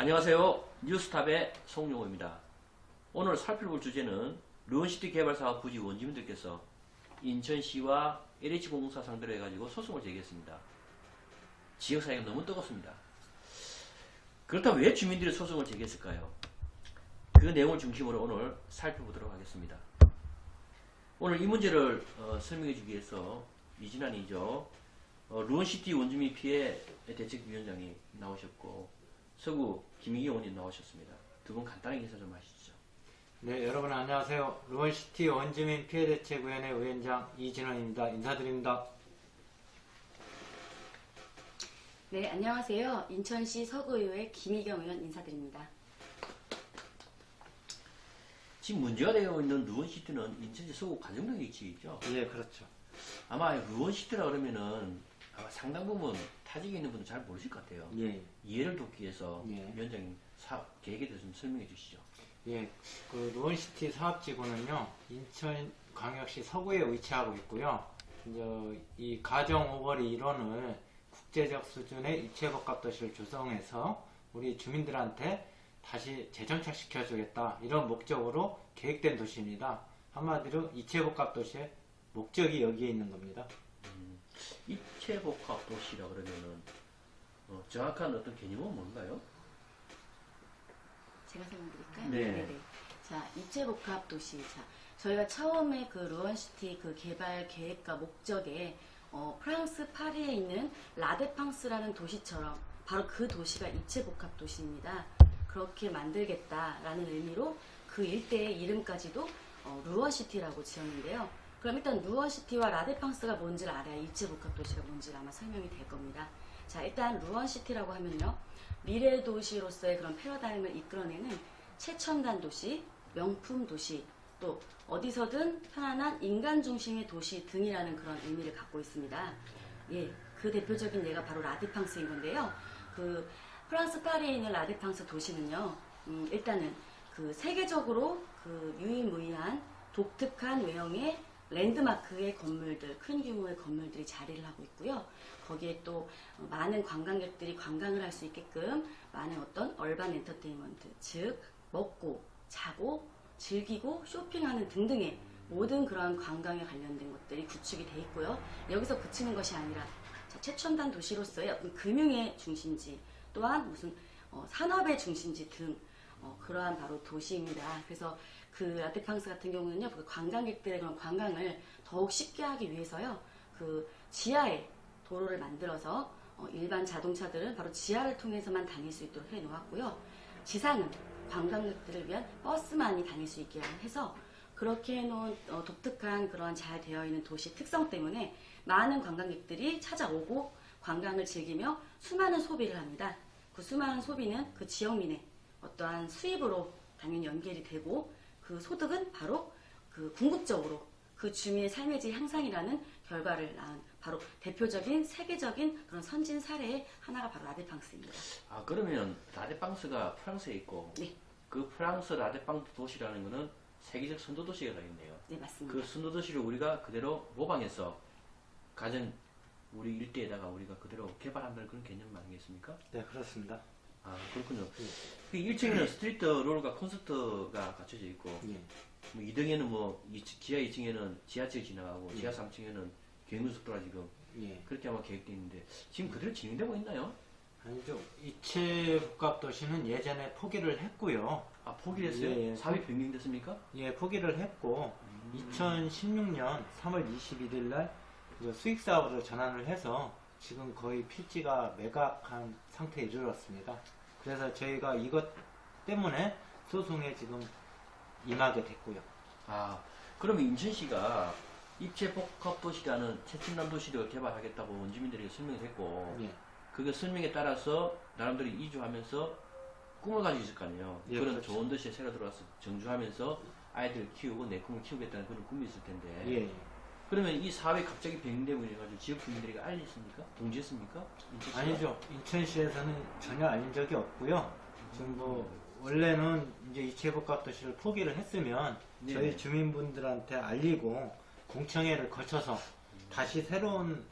안녕하세요. 뉴스탑의 송용호입니다. 오늘 살펴볼 주제는 르원시티 개발사업 부지 원주민들께서 인천시와 LH공사 상대로 해가지고 소송을 제기했습니다. 지역사회가 너무 뜨겁습니다. 그렇다면 왜 주민들이 소송을 제기했을까요? 그 내용을 중심으로 오늘 살펴보도록 하겠습니다. 오늘 이 문제를 어, 설명해 주기 위해서 이진환이죠. 어, 루원시티 원주민 피해 대책위원장이 나오셨고 서구 김희기 의원님 나오셨습니다. 두 분 간단하게 인사 좀 하시죠. 네, 여러분 안녕하세요. 루원시티 원주민 피해대책위원회 위원장 이진원입니다. 인사드립니다. 네, 안녕하세요. 인천시 서구의회 김희경 의원 인사드립니다. 지금 문제가 되어 있는 루원시티는 인천시 서구 가정동에 위치해 있죠. 예, 그렇죠. 아마 루원시티라 그러면은 아마 상당 부분 타지에 있는 분은 잘 모르실 것 같아요. 예, 이해를 돕기 위해서 예. 위원장님 사업 계획에 대해서 좀 설명해 주시죠. 예. 그 루원시티 사업지구는요, 인천광역시 서구에 위치하고 있고요. 이제 이 가정 오거리 일원을 국제적 수준의 이체복합 도시를 조성해서 우리 주민들한테 다시 재정착시켜주겠다 이런 목적으로 계획된 도시입니다. 한마디로 이체복합 도시의 목적이 여기에 있는 겁니다. 입체복합 도시라 그러면은 어, 정확한 어떤 개념은 뭔가요? 제가 설명드릴까요? 네. 자, 입체복합 도시. 자, 저희가 처음에 그 루원시티 그 개발 계획과 목적에 어, 프랑스 파리에 있는 라데팡스라는 도시처럼 바로 그 도시가 입체복합 도시입니다. 그렇게 만들겠다라는 의미로 그 일대의 이름까지도 어, 루어시티라고 지었는데요. 그럼 일단 루어시티와 라데팡스가 뭔지를 알아야 입체복합 도시가 뭔지를 아마 설명이 될 겁니다. 자, 일단 루원시티라고 하면요. 미래 도시로서의 그런 패러다임을 이끌어내는 최첨단 도시, 명품 도시, 또 어디서든 편안한 인간 중심의 도시 등이라는 그런 의미를 갖고 있습니다. 예, 그 대표적인 예가 바로 라데팡스인 건데요. 그 프랑스 파리에 있는 라데팡스 도시는요, 음, 일단은 그 세계적으로 그 유일무이한 독특한 외형의 랜드마크의 건물들, 큰 규모의 건물들이 자리를 하고 있고요. 거기에 또 어, 많은 관광객들이 관광을 할 수 있게끔 많은 어떤 얼반 엔터테인먼트, 즉 먹고 자고 즐기고 쇼핑하는 등등의 모든 그런 관광에 관련된 것들이 구축이 돼 있고요. 여기서 그치는 것이 아니라 자, 최첨단 도시로서의 어떤 금융의 중심지 또한 무슨 어, 산업의 중심지 등 어, 그러한 바로 도시입니다. 그래서 그 라테팡스 같은 경우는요, 그 관광객들의 그런 관광을 더욱 쉽게 하기 위해서요, 그 지하에 도로를 만들어서 어, 일반 자동차들은 바로 지하를 통해서만 다닐 수 있도록 해 놓았고요. 지상은 관광객들을 위한 버스만이 다닐 수 있게 해서 그렇게 해놓은 어, 독특한 그런 잘 되어 있는 도시 특성 때문에 많은 관광객들이 찾아오고 관광을 즐기며 수많은 소비를 합니다. 그 수많은 소비는 그 지역민의 어떠한 수입으로 당연히 연결이 되고 그 소득은 바로 그 궁극적으로 그 주민의 삶의 질 향상이라는 결과를 낳은 바로 대표적인 세계적인 그런 선진 사례의 하나가 바로 라데팡스입니다. 아 그러면 라데팡스가 프랑스에 있고 네, 그 프랑스 라데팡스 도시라는 거는 세계적 선도 도시가 되겠네요. 네 맞습니다. 그 선도 도시를 우리가 그대로 모방해서 가정 우리 일대에다가 우리가 그대로 개발한다는 그런 개념 아니겠습니까? 네, 그렇습니다. 아 그렇군요. 그 1층에는 스트리트 롤과 콘서트가 갖춰져 있고 예. 뭐 2등에는 뭐 이- 지하 2층에는 지하철이 지나가고 지하 3층에는 경유속도가 지금 예. 그렇게 아마 계획되어 있는데 지금 그대로 진행되고 있나요? 아니죠. 이체 복합 도시는 예전에 포기를 했고요. 아 포기를 했어요? 예, 예. 사업이 변경됐습니까? 예, 포기를 했고 2016년 3월 21일 날 이거 수익 사업으로 전환을 해서 지금 거의 필지가 매각한 상태에 이르렀습니다. 그래서 저희가 이것 때문에 소송에 지금 임하게 됐고요. 아 그러면 인천시가 입체 복합 도시라는 최첨단 도시를 개발하겠다고 원주민들에게 설명을 했고 예. 그 설명에 따라서 나름대로 이주하면서 꿈을 가지고 있을 거 아니에요. 예, 그런 그렇죠. 좋은 도시에 새로 들어와서 정주하면서 아이들 키우고 내 꿈을 키우겠다는 그런 꿈이 있을 텐데 예. 예. 그러면 이 사업이 갑자기 변경되고 이래가지고 지역 주민들에게 알렸습니까? 동지했습니까? 인천시가? 아니죠. 인천시에서는 전혀 알린 적이 없고요. 지금 뭐 원래는 이제 이체복합 도시를 포기를 했으면 네. 저희 주민분들한테 알리고 공청회를 거쳐서 다시 새로운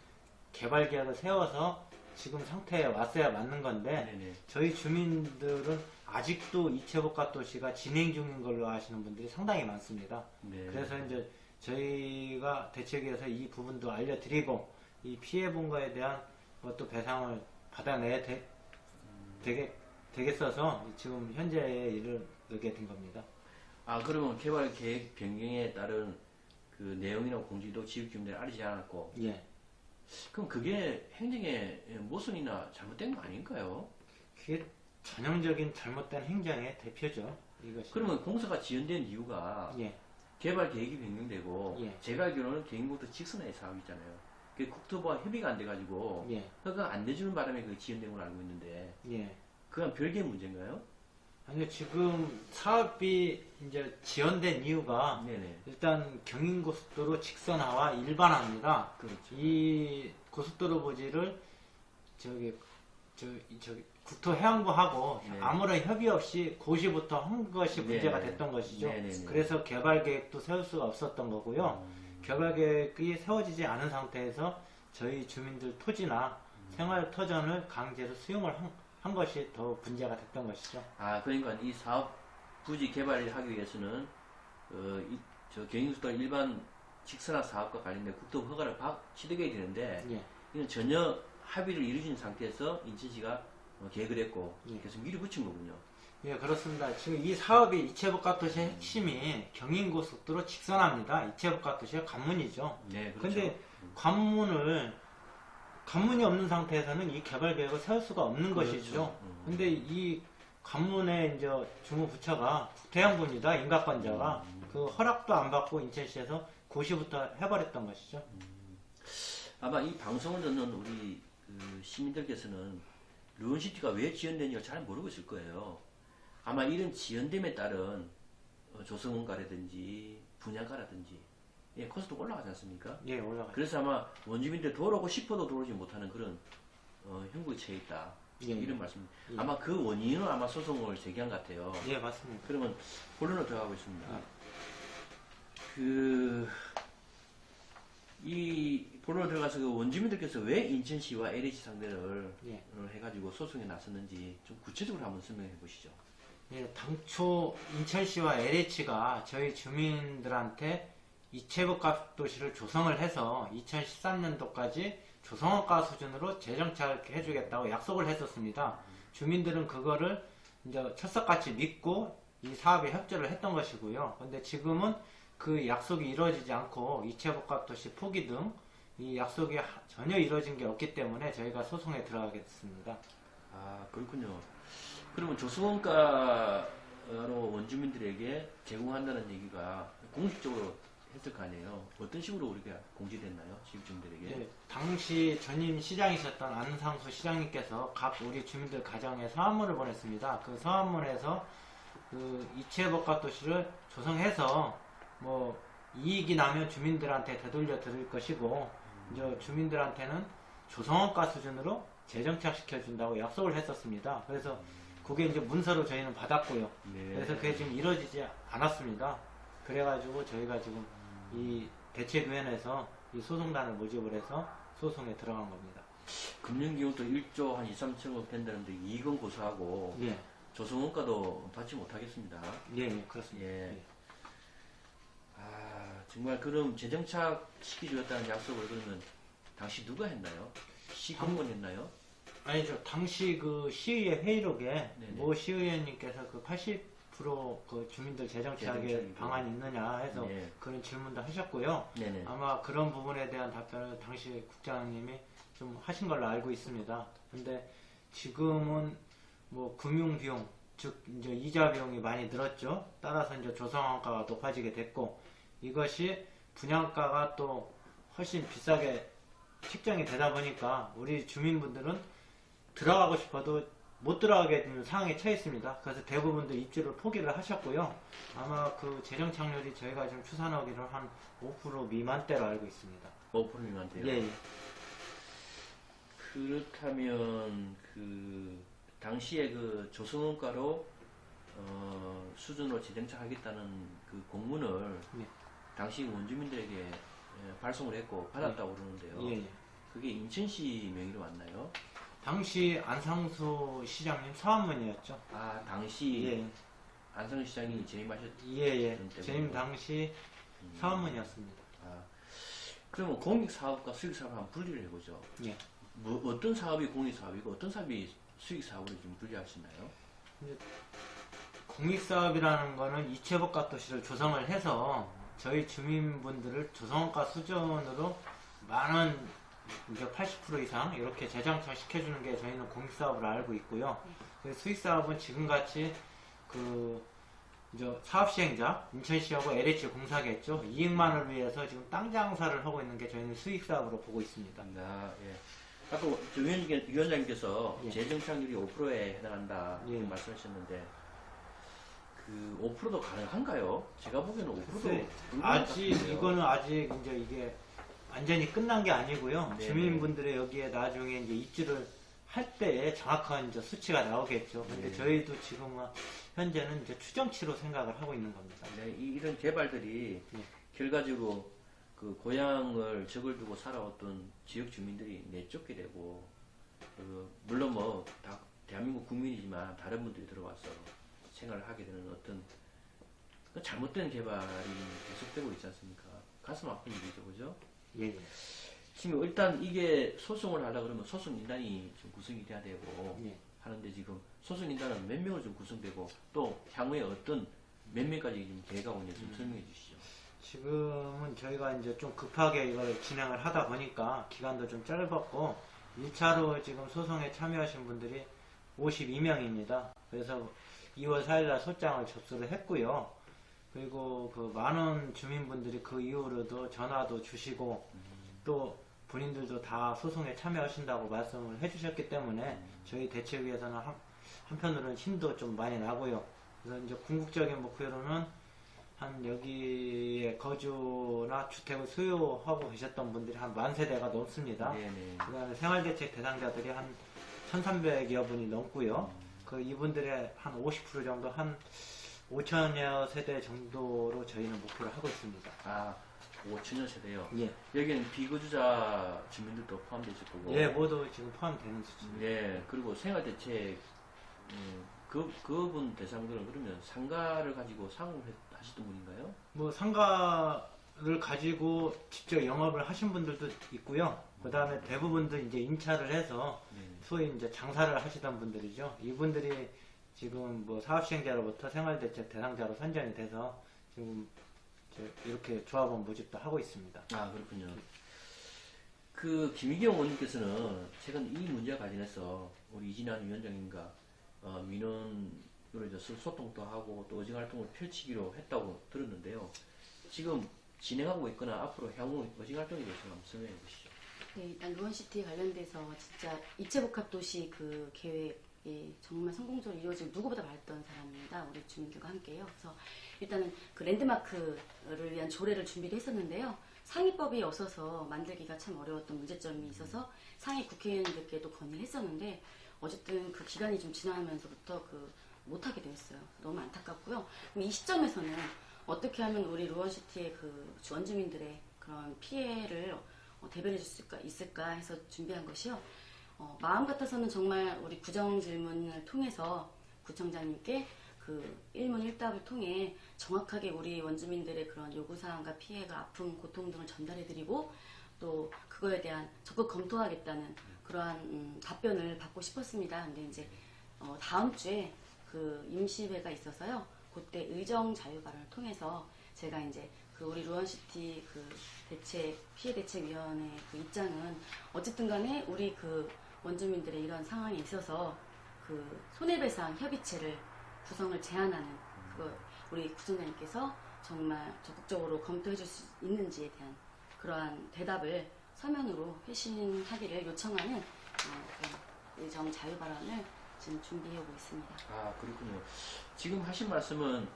개발 계획을 세워서 지금 상태에 왔어야 맞는 건데 네네. 저희 주민들은 아직도 이체복합 도시가 진행 중인 걸로 아시는 분들이 상당히 많습니다. 네. 그래서 이제 저희가 대책위에서 이 부분도 알려드리고 이 피해 본 거에 대한 것도 배상을 받아내야 되, 되게 되겠어서 지금 현재에 이르게 된 겁니다. 아 그러면 개발 계획 변경에 따른 그 내용이나 공지도 지역 주민들이 알리지 않았고 예. 그럼 그게 행정의 모순이나 잘못된 거 아닌가요? 그게 전형적인 잘못된 행정의 대표죠. 이것이. 그러면 공사가 지연된 이유가 예. 개발 계획이 변경되고 예. 제가 알기로는 개인국토 직선화의 사업이잖아요. 그 국토부와 협의가 안 돼가지고 예. 허가 안 내주는 바람에 그 지연된 걸로 알고 있는데 예. 그건 별개의 문제인가요? 아니요, 지금 사업이 이제 지연된 이유가 네네. 일단 경인고속도로 직선화와 일반화입니다. 그렇죠. 이 고속도로 부지를 저기 저 저기 국토해양부하고 네. 아무런 협의 없이 고시부터 한 것이 네. 문제가 됐던 것이죠. 네 네 네. 그래서 개발 계획도 세울 수가 없었던 거고요. 음, 개발 계획이 세워지지 않은 상태에서 저희 주민들 토지나 음. 생활 터전을 강제로 수용을 한, 한 것이 더 문제가 됐던 것이죠. 아 그러니까 이 사업 부지 개발을 하기 위해서는 어, 이, 저 경인국토 일반 직선화 사업과 관련된 국토 허가를 받 취득해야 되는데 예. 이건 전혀 합의를 이루어진 상태에서 인천시가 어, 계획을 했고 예. 그래서 미리 붙인 거군요. 예, 그렇습니다. 지금 이 사업이 이체복합 도시의 핵심이 경인고속도로 직선화입니다. 이체복합 도시의 관문이죠. 네, 그렇죠. 근데 관문을 관문이 없는 상태에서는 이 개발 계획을 세울 수가 없는 그렇죠. 것이죠. 음. 근데 이 관문의 이제 주무부처가 국토양분이다 인가권자가 음. 그 허락도 안 받고 인천시에서 고시부터 해버렸던 것이죠. 아마 이 방송을 듣는 우리 그 시민들께서는 르원시티가 왜 지연되는지 잘 모르고 있을 거예요. 아마 이런 지연됨에 따른 어, 조성원가라든지 분양가라든지 예, 코스트가 올라가지 않습니까? 예, 올라가. 그래서 아마 원주민들 들어오고 싶어도 들어오지 못하는 그런 어, 형국에 처해 있다. 예, 이런 말씀. 예. 아마 그 원인은 아마 소송을 제기한 것 같아요. 예, 맞습니다. 그러면 본론으로 들어가고 있습니다. 예. 그, 이 본론으로 들어가서 그 원주민들께서 왜 인천시와 LH 상대를 예. 어, 해가지고 소송에 나섰는지 좀 구체적으로 한번 설명해 보시죠. 예, 당초 인천시와 LH가 저희 주민들한테 이체복합 도시를 조성을 해서 2013년도까지 조성원가 수준으로 재정착 해주겠다고 약속을 했었습니다. 주민들은 그거를 이제 철석같이 믿고 이 사업에 협조를 했던 것이고요. 근데 지금은 그 약속이 이루어지지 않고 이체복합 도시 포기 등 이 약속이 하- 전혀 이루어진 게 없기 때문에 저희가 소송에 들어가게 됐습니다. 아 그렇군요. 그러면 조성원가로 원주민들에게 제공한다는 얘기가 공식적으로 했을 거 아니에요. 어떤 식으로 우리가 공지됐나요? 지역주민들에게? 예, 당시 전임 시장이셨던 안상수 시장님께서 각 우리 주민들 가정에 서한문을 보냈습니다. 그 서한문에서 그 이체복합 도시를 조성해서 뭐 이익이 나면 주민들한테 되돌려 드릴 것이고 이제 주민들한테는 조성원가 수준으로 재정착시켜 준다고 약속을 했었습니다. 그래서 그게 이제 문서로 저희는 받았고요. 네. 그래서 그게 지금 이루어지지 않았습니다. 그래가지고 저희가 지금 이 대책위원회에서 이 소송단을 모집을 해서 소송에 들어간 겁니다. 금융기금도 1조 한 2, 3천억 된다는데 이익은 고소하고 예, 조성원가도 받지 못하겠습니다. 예, 예, 그렇습니다. 예. 예. 아 정말 그럼 재정착 시키주었다는 약속을 그러면 당시 누가 했나요? 시공무원 했나요? 아니죠. 당시 그 시의회 회의록에 네네. 모 시의원님께서 그 80%그 주민들 재정착의 재정착이고. 방안이 있느냐 해서 네. 그런 질문도 하셨고요. 네네. 아마 그런 부분에 대한 답변을 당시 국장님이 좀 하신 걸로 알고 있습니다. 근데 지금은 뭐 금융 비용, 즉 이제 이자 비용이 많이 늘었죠. 따라서 이제 조성원가가 높아지게 됐고 이것이 분양가가 또 훨씬 비싸게 책정이 되다 보니까 우리 주민분들은 들어가고 싶어도 못 들어가게 되는 상황에 처해 있습니다. 그래서 대부분도 입주를 포기를 하셨고요. 아마 그 재정 착률이 저희가 지금 추산하기로 한 5% 미만대로 알고 있습니다. 5%만돼요. 예, 예. 그렇다면 그 당시에 그 조성원가로 어, 수준으로 재정착하겠다는 그 공문을 네. 당시 원주민들에게 예, 발송을 했고 받았다고 그러는데요. 예, 예. 그게 인천시 명의로 왔나요? 당시 안상수 시장님 사원문이었죠. 아 당시 예, 안성 시장이 재임하셨. 예, 예. 때문에. 재임 당시 사원문이었습니다. 아 그러면 공익 사업과 수익 사업 한번 분리를 해보죠. 예. 뭐 어떤 사업이 공익 사업이고 어떤 사업이 수익 사업으로 좀 분리하시나요? 공익사업이라는 거는 이체복합 도시를 조성을 해서 저희 주민분들을 조성원가 수준으로 많은 이제 80% 이상 이렇게 재정착 시켜주는 게 저희는 공익사업으로 알고 있고요. 그 수익사업은 지금같이 그 이제 사업 시행자 인천시하고 LH 공사겠죠. 이익만을 위해서 지금 땅 장사를 하고 있는 게 저희는 수익사업으로 보고 있습니다. 아, 예. 아까 저 위원님- 위원장님께서 예. 재정착률이 5%에 해당한다 예. 그 말씀하셨는데 그 5%도 가능한가요? 제가 보기에는 5%도 글쎄, 아직 이거는 아직 이제 이게 완전히 끝난 게 아니고요. 네네. 주민분들의 여기에 나중에 이제 입주를 할 때에 정확한 이제 수치가 나오겠죠. 근데 네. 저희도 지금은 현재는 이제 추정치로 생각을 하고 있는 겁니다. 네, 이- 이런 개발들이 예. 결과적으로 그 고향을 적을 두고 살아왔던 지역 주민들이 내쫓게 되고 그 물론 뭐 다 대한민국 국민이지만 다른 분들이 들어와서 생활을 하게 되는 어떤 그 잘못된 개발이 계속되고 있지 않습니까? 가슴 아픈 일이죠, 그죠? 예, 예. 지금 일단 이게 소송을 하려 그러면 소송 인단이 좀 구성이 돼야 되고 예. 하는데 지금 소송 인단은 몇 명으로 좀 구성되고 또 향후에 어떤 몇 명까지 지금 계획하고 있는지 좀 설명해 주시죠. 지금은 저희가 이제 좀 급하게 이걸 진행을 하다 보니까 기간도 좀 짧았고 1차로 지금 소송에 참여하신 분들이 52명입니다. 그래서 2월 4일날 소장을 접수를 했고요. 그리고 그 많은 주민분들이 그 이후로도 전화도 주시고 또 본인들도 다 소송에 참여하신다고 말씀을 해주셨기 때문에 저희 대책위에서는 한, 한편으로는 힘도 좀 많이 나고요. 그래서 이제 궁극적인 목표로는 한 여기에 거주나 주택을 소유하고 계셨던 분들이 한 만 세대가 넘습니다. 네네. 그다음에 생활대책 대상자들이 한 1,300여 분이 넘고요. 그 이분들의 한 50% 정도 한 5천여 세대 정도로 저희는 목표를 하고 있습니다. 아, 5천여 세대요. 예. 여기는 비거주자 주민들도 포함되어 있을 거고. 예, 모두 지금 포함되는 수준입니다. 예, 그리고 생활대책, 음, 그, 그분 대상들은 그러면 상가를 가지고 상업을 했- 하시던 분인가요? 뭐 상가를 가지고 직접 영업을 하신 분들도 있고요. 그 다음에 대부분도 이제 임차를 해서 네. 소위 이제 장사를 하시던 분들이죠. 이분들이 지금 뭐 사업시행자로부터 생활대책 대상자로 선정이 돼서 지금 이렇게 조합원 모집도 하고 있습니다. 아, 그렇군요. 그, 김희경 의원님께서는 최근 이 문제와 관련해서 우리 이진환 위원장님과 어, 민원으로 소통도 하고 또 의정 활동을 펼치기로 했다고 들었는데요. 지금 진행하고 있거나 앞으로 향후 의정 활동에 대해서 한번 설명해 주시죠. 네, 일단 루원시티 관련돼서 진짜 이체복합 도시 그 계획이 정말 성공적으로 이루어지고 누구보다 말했던 사람입니다. 우리 주민들과 함께요. 그래서 일단은 그 랜드마크를 위한 조례를 준비를 했었는데요. 상위법이 없어서 만들기가 참 어려웠던 문제점이 있어서 상위 국회의원들께도 건의를 했었는데 어쨌든 그 기간이 좀 지나면서부터 그 못하게 되었어요. 너무 안타깝고요. 그럼 이 시점에서는 어떻게 하면 우리 루원시티의 그 원주민들의 그런 피해를 어, 대변해 줄수 있을까, 있을까 해서 준비한 것이요. 어, 마음 같아서는 정말 우리 구정 질문을 통해서 구청장님께 그 일문일답을 통해 정확하게 우리 원주민들의 그런 요구사항과 피해가 아픔, 고통 등을 전달해드리고 또 그거에 대한 적극 검토하겠다는 그러한 음, 답변을 받고 싶었습니다. 근데 이제 어, 다음 주에 그 임시회가 있어서요. 그때 의정 자유 발언을 통해서 제가 이제 그 우리 루원시티 그 대책 피해 대책 위원회 그 입장은 어쨌든 간에 우리 그 원주민들의 이런 상황에 있어서 그 손해배상 협의체를 구성을 제안하는 그 우리 구청장님께서 정말 적극적으로 검토해 줄 수 있는지에 대한 그러한 대답을 서면으로 회신하기를 요청하는 어, 의정 자유 발언을 지금 준비해 오고 있습니다. 아, 그렇군요. 지금 하신 말씀은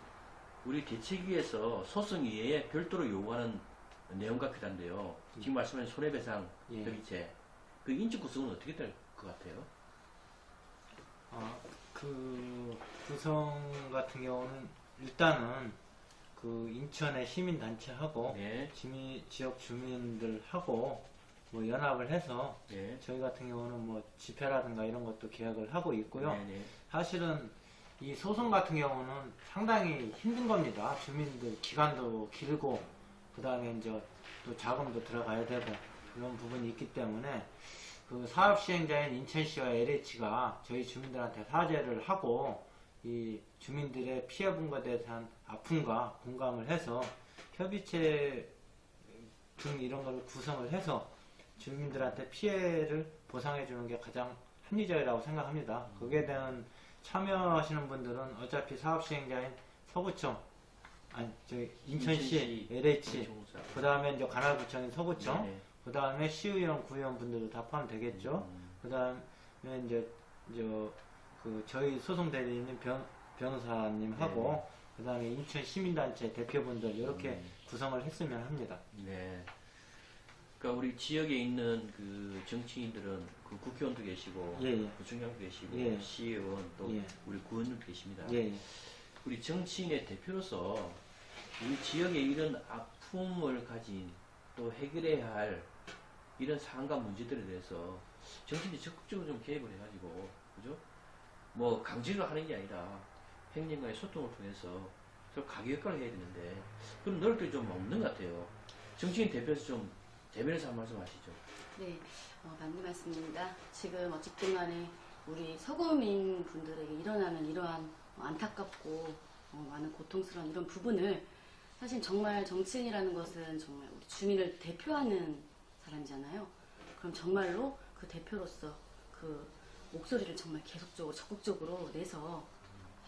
우리 대책위에서 소송 이외에 별도로 요구하는 내용과 비슷한데요. 지금 말씀하신 손해배상 예. 협의체, 그 인적 구성은 어떻게 될 것 같아요? 아, 그 구성 같은 경우는 일단은 그 인천의 시민단체하고 네. 지미, 지역 주민들하고 뭐 연합을 해서 네. 저희 같은 경우는 뭐 집회라든가 이런 것도 계획을 하고 있고요. 네 네. 사실은 이 소송 같은 경우는 상당히 힘든 겁니다. 주민들 기간도 길고 그다음에 이제 또 자금도 들어가야 되고 이런 부분이 있기 때문에 그 사업 시행자인 인천시와 LH가 저희 주민들한테 사죄를 하고 이 주민들의 피해 본 것에 대한 아픔과 공감을 해서 협의체 등 이런 걸 구성을 해서 주민들한테 피해를 보상해 주는 게 가장 합리적이라고 생각합니다. 거기에 대한 참여하시는 분들은 어차피 사업 시행자인 서구청, 아니 저희 인천시, LH, 공사. 그 다음에 이제 관할구청인 서구청, 네네. 그 다음에 시의원, 구의원 분들도 다 포함되겠죠. 음. 그 다음에 이제 저그 저희 소송 대리인 변 변호사님하고 그 다음에 인천 시민단체 대표분들 이렇게 음. 구성을 했으면 합니다. 네. 그러니까 우리 지역에 있는 그 정치인들은 그 국회의원도 계시고, 예, 예. 구청장도 계시고, 예. 시의원 또 예. 우리 구원님도 계십니다. 예, 예. 우리 정치인의 대표로서 우리 지역의 이런 아픔을 가진 또 해결해야 할 이런 상황과 문제들에 대해서 정치인이 적극적으로 좀 개입을 해가지고 그죠? 뭐 강제로 하는 게 아니라 행정과의 소통을 통해서 서로 가격화를 해야 되는데 그런 노력들이 좀 없는 것 같아요. 정치인 대표에서 좀 대변해서 한 말씀 하시죠. 네, 어, 맞는 말씀입니다. 지금 어쨌든 간에 우리 서구민 분들에게 일어나는 이러한 어, 안타깝고 어, 많은 고통스러운 이런 부분을 사실 정말 정치인이라는 것은 정말 우리 주민을 대표하는 사람이잖아요. 그럼 정말로 그 대표로서 그 목소리를 정말 계속적으로 적극적으로 내서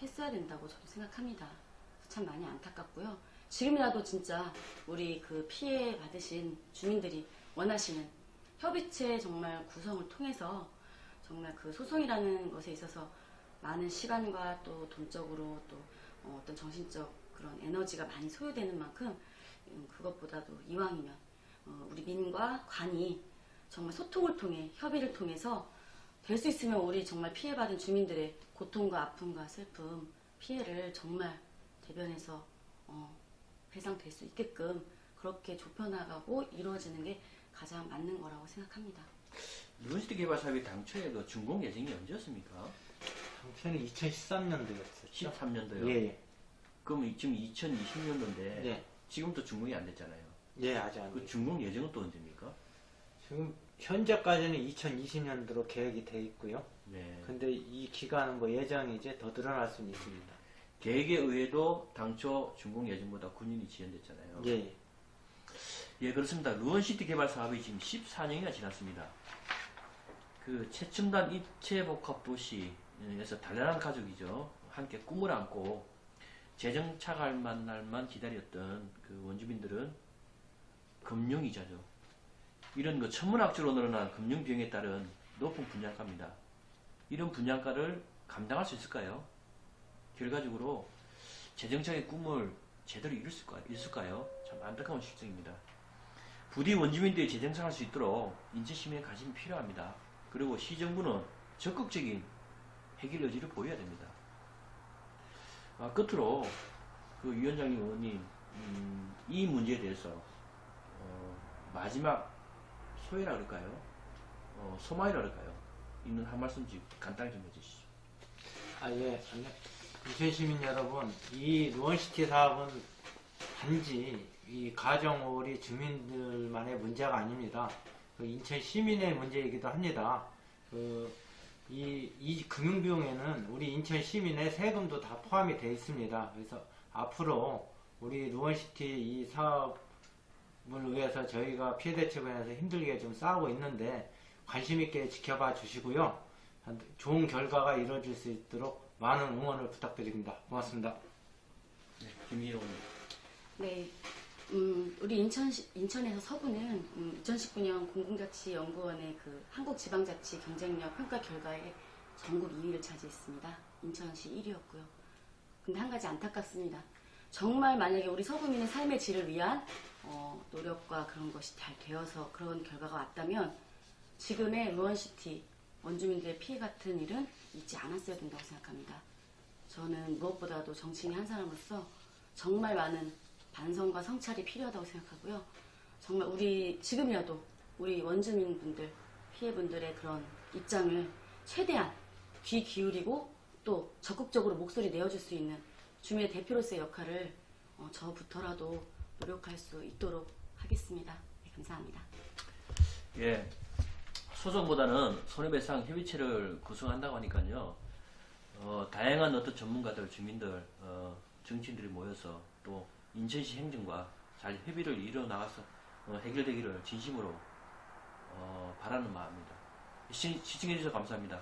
했어야 된다고 저는 생각합니다. 참 많이 안타깝고요. 지금이라도 진짜 우리 그 피해 받으신 주민들이 원하시는 협의체 정말 구성을 통해서 정말 그 소송이라는 것에 있어서 많은 시간과 또 돈적으로 또 어, 어떤 정신적 그런 에너지가 많이 소요되는 만큼 음, 그것보다도 이왕이면 어, 우리 민과 관이 정말 소통을 통해 협의를 통해서 될 수 있으면 우리 정말 피해받은 주민들의 고통과 아픔과 슬픔 피해를 정말 대변해서 어, 배상될 수 있게끔 그렇게 좁혀나가고 이루어지는 게 가장 맞는 거라고 생각합니다. 루시티 개발 사업이 당초에 그 준공 예정이 언제였습니까? 당초에는 2013년도였었죠. 13년도요. 예, 그럼 이- 지금 2020년도인데 예, 지금도 준공이 안 됐잖아요. 예, 아직 안 그 돼요. 준공 예정은 또 언제입니까? 지금 현재까지는 2020년도로 계획이 돼 있고요. 네. 근데 이 기간은 뭐 예정이 이제 더 늘어날 수는 있습니다. 계획에 의해도 당초 준공 예정보다 9년이 지연됐잖아요. 예, 예, 그렇습니다. 루원시티 개발 사업이 지금 14년이나 지났습니다. 그 최첨단 입체 복합 도시에서 단란한 가족이죠. 함께 꿈을 안고 재정 차갈 날만 기다렸던 그 원주민들은 금융이자죠. 이런 그 천문학적으로 늘어난 금융 비용에 따른 높은 분양가입니다. 이런 분양가를 감당할 수 있을까요? 결과적으로 재정착의 꿈을 제대로 이룰 수가 있을까요? 참 안타까운 실정입니다. 부디 원주민들이 재정착할 수 있도록 인천 시민의 관심이 필요합니다. 그리고 시정부는 적극적인 해결 의지를 보여야 됩니다. 아, 끝으로 그 위원장님 의원님 음, 이 문제에 대해서 어, 마지막 소회라 그럴까요? 어, 소마이라 그럴까요? 있는 한 말씀씩 간단히 좀 해주시죠. 아 예, 아니, 인천 시민 여러분, 이 루원시티 사업은 단지 이 가정오리 주민들만의 문제가 아닙니다. 그 인천 시민의 문제이기도 합니다. 그, 이, 이 금융비용에는 우리 인천 시민의 세금도 다 포함이 되어 있습니다. 그래서 앞으로 우리 루원시티 이 사업을 위해서 저희가 피해 대책원에서 힘들게 좀 싸우고 있는데 관심 있게 지켜봐 주시고요. 좋은 결과가 이루어질 수 있도록 많은 응원을 부탁드립니다. 고맙습니다. 네, 김희영. 네, 음, 우리 인천 인천에서 서구는 음, 2019년 공공자치연구원의 그 한국지방자치 경쟁력 평가 결과에 전국 2위를 차지했습니다. 인천시 1위였고요. 근데 한 가지 안타깝습니다. 정말 만약에 우리 서구민의 삶의 질을 위한 어, 노력과 그런 것이 잘 되어서 그런 결과가 왔다면 지금의 루원시티 원주민들의 피해 같은 일은 있지 않았어야 된다고 생각합니다. 저는 무엇보다도 정치인의 한 사람으로서 정말 많은 반성과 성찰이 필요하다고 생각하고요. 정말 우리 지금이라도 우리 원주민 분들, 피해분들의 그런 입장을 최대한 귀 기울이고 또 적극적으로 목소리 내어줄 수 있는 주민의 대표로서의 역할을 어, 저부터라도 노력할 수 있도록 하겠습니다. 네, 감사합니다. 예, 소송보다는 손해배상 협의체를 구성한다고 하니까요. 어, 다양한 어떤 전문가들, 주민들, 어, 정치인들이 모여서 또 인천시 행정과 잘 협의를 이뤄 나가서 어, 해결되기를 진심으로 어, 바라는 마음입니다. 시, 시청해주셔서 감사합니다.